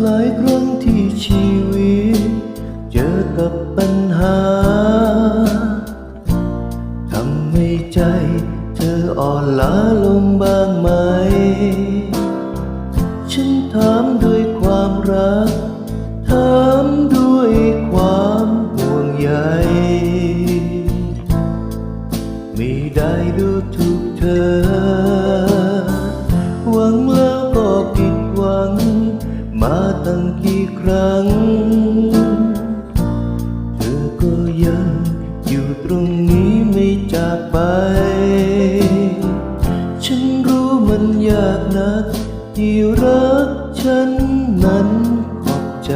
หลายครั้งที่ชีวิต เจอกับปัญหาทำให้ใจ เธออ่อนล้าลงบ้างไหม ฉันถามด้วยความรัก ถามด้วยความห่วงใยไม่ได้ดูถูกเธอ หวังแล้วก็ผิดหวัง มาตั้งกี่ครั้ง เธอก็ยังอยู่ตรงนี้ไม่จากไป ฉันรู้มันยากนักที่รักฉันนั้นขอบใจ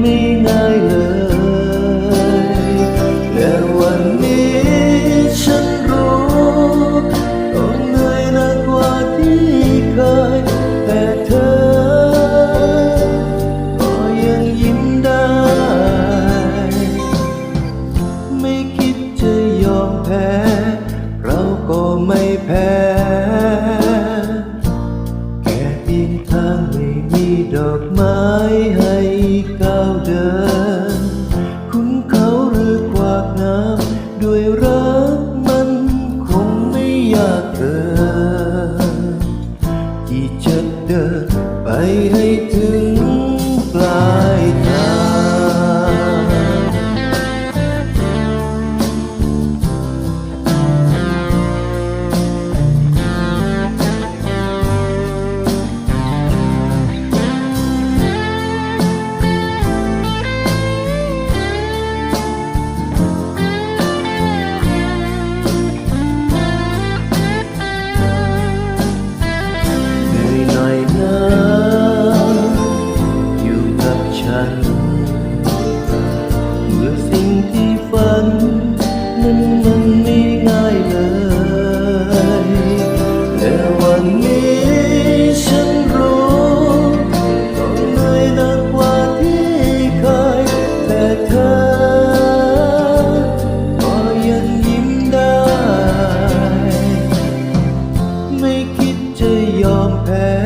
ไม่ง่ายเลยและวันนี้ฉันรู้ต้องเหนื่อยหนักกว่าที่เคยแต่เธอ ก็ยังยิ้มได้ ไม่คิดจะยอมแพ้ เราก็ไม่แพ้แค่เพียงทางไม่มีดอกไม้ให้ เดิน คุณเขาหรือกวากน้ำด้วยรักมันคงไม่ยากเกินกี่จะเดินไปให้ถึง คือสิ่งที่ฝันนั้นมันไม่ง่ายเลย แต่วันนี้ฉันรู้ต้องเหนื่อยนักกว่าที่เคยแต่เธอ ก็ยังยิ้มได้ ไม่คิดจะยอมแพ้